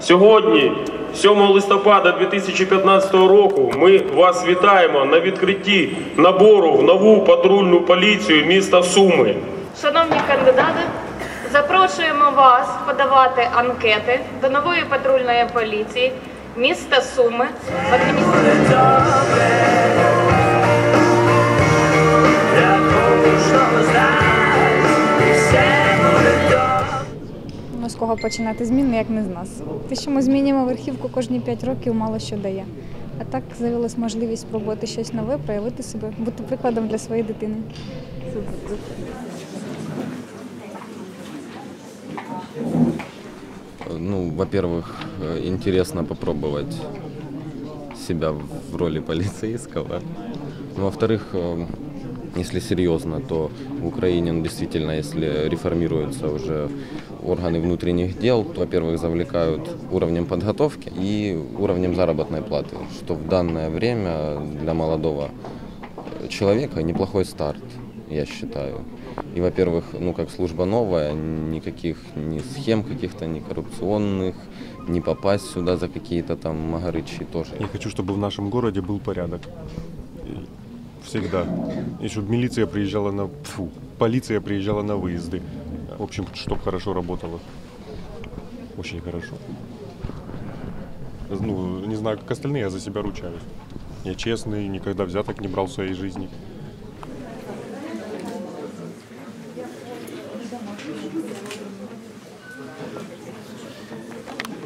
Сьогодні, 7 листопада 2015 року, ми вас вітаємо на відкритті набору в нову патрульну поліцію міста Суми. Шановні кандидати, запрошуємо вас подавати анкети до нової патрульної поліції міста Суми. кого починати зміни, як не з нас. Те, що ми змінюємо верхівку кожні 5 років, мало що дає. А так з'явилась можливість спробувати щось нове, проявити себе, бути прикладом для своєї дитини. Ну, во-первых, э, интересно попробовать себя в роли полицейского. Ну, Во-вторых, э, если серьезно, то в Украине, ну, действительно, если реформируются уже органы внутренних дел, то, во-первых, завлекают уровнем подготовки и уровнем заработной платы, что в данное время для молодого человека неплохой старт, я считаю. И, во-первых, ну как служба новая, никаких ни схем каких-то, ни коррупционных, не попасть сюда за какие-то там магарычи тоже. Я хочу, чтобы в нашем городе был порядок всегда. И чтобы милиция приезжала на... Фу, полиция приезжала на выезды. В общем, чтобы хорошо работало. Очень хорошо. Ну, не знаю, как остальные, я за себя ручаюсь. Я честный, никогда взяток не брал в своей жизни.